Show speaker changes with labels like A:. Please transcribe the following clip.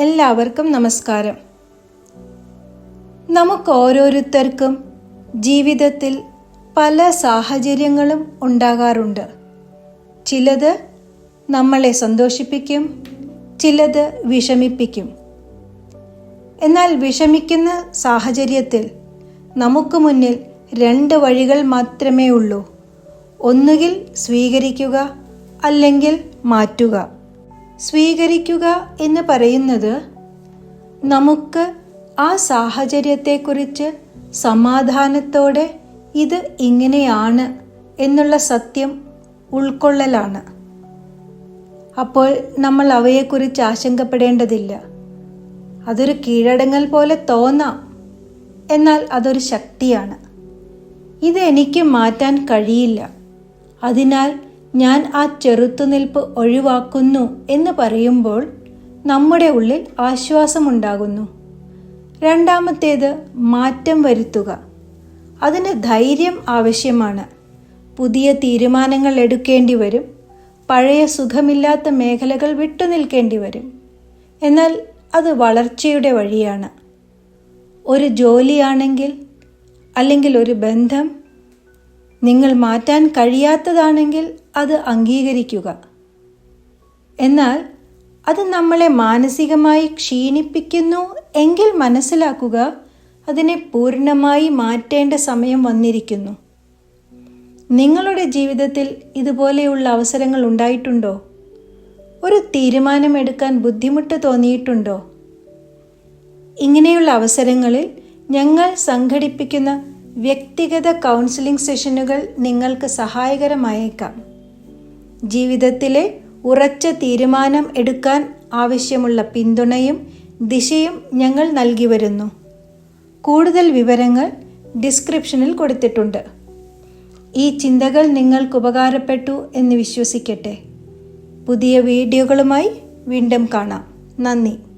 A: എല്ലാവർക്കും നമസ്കാരം. നമുക്ക് ഓരോരുത്തർക്കും ജീവിതത്തിൽ പല സാഹചര്യങ്ങളും ഉണ്ടാകാറുണ്ട്. ചിലത് നമ്മളെ സന്തോഷിപ്പിക്കും ചിലത് വിഷമിപ്പിക്കും. എന്നാൽ വിഷമിക്കുന്ന സാഹചര്യത്തിൽ നമുക്ക് മുന്നിൽ രണ്ട് വഴികൾ മാത്രമേ ഉള്ളൂ. ഒന്നുകിൽ സ്വീകരിക്കുക അല്ലെങ്കിൽ മാറ്റുക. സ്വീകരിക്കുക എന്ന് പറയുന്നത് നമുക്ക് ആ സാഹചര്യത്തെക്കുറിച്ച് സമാധാനത്തോടെ ഇത് ഇങ്ങനെയാണ് എന്നുള്ള സത്യം ഉൾക്കൊള്ളലാണ്. അപ്പോൾ നമ്മൾ അവയെക്കുറിച്ച് ആശങ്കപ്പെടേണ്ടതില്ല. അതൊരു കീഴടങ്ങൽ പോലെ തോന്നാം. എന്നാൽ അതൊരു ശക്തിയാണ്. ഇത് എനിക്ക് മാറ്റാൻ കഴിയില്ല. അതിനാൽ ഞാൻ ആ ചെറുത്തുനിൽപ്പ് ഒഴിവാക്കുന്നു എന്ന് പറയുമ്പോൾ നമ്മുടെ ഉള്ളിൽ ആശ്വാസമുണ്ടാകുന്നു. രണ്ടാമത്തേത് മാറ്റം വരുത്തുക. അതിന് ധൈര്യം ആവശ്യമാണ്. പുതിയ തീരുമാനങ്ങൾ എടുക്കേണ്ടി വരും. പഴയ സുഖമില്ലാത്ത മേഖലകൾ വിട്ടുനിൽക്കേണ്ടി വരും. എന്നാൽ അത് വളർച്ചയുടെ വഴിയാണ്. ഒരു ജോലിയാണെങ്കിൽ അല്ലെങ്കിൽ ഒരു ബന്ധം നിങ്ങൾ മാറ്റാൻ കഴിയാത്തതാണെങ്കിൽ അത് അംഗീകരിക്കുക. എന്നാൽ അത് നമ്മളെ മാനസികമായി ക്ഷീണിപ്പിക്കുന്നു എങ്കിൽ മനസ്സിലാക്കുക അതിനെ പൂർണമായി മാറ്റേണ്ട സമയം വന്നിരിക്കുന്നു. നിങ്ങളുടെ ജീവിതത്തിൽ ഇതുപോലെയുള്ള അവസരങ്ങൾ ഉണ്ടായിട്ടുണ്ടോ? ഒരു തീരുമാനമെടുക്കാൻ ബുദ്ധിമുട്ട് തോന്നിയിട്ടുണ്ടോ? ഇങ്ങനെയുള്ള അവസരങ്ങളിൽ ഞങ്ങൾ സംഘടിപ്പിക്കുന്ന വ്യക്തിഗത കൗൺസിലിംഗ് സെഷനുകൾ നിങ്ങൾക്ക് സഹായകരമായേക്കാം. ജീവിതത്തിലെ ഉറച്ച തീരുമാനം എടുക്കാൻ ആവശ്യമുള്ള പിന്തുണയും ദിശയും ഞങ്ങൾ നൽകി വരുന്നു. കൂടുതൽ വിവരങ്ങൾ ഡിസ്ക്രിപ്ഷനിൽ കൊടുത്തിട്ടുണ്ട്. ഈ ചിന്തകൾ നിങ്ങൾക്ക് ഉപകാരപ്പെട്ടു എന്ന് വിശ്വസിക്കട്ടെ. പുതിയ വീഡിയോകളുമായി വീണ്ടും കാണാം. നന്ദി.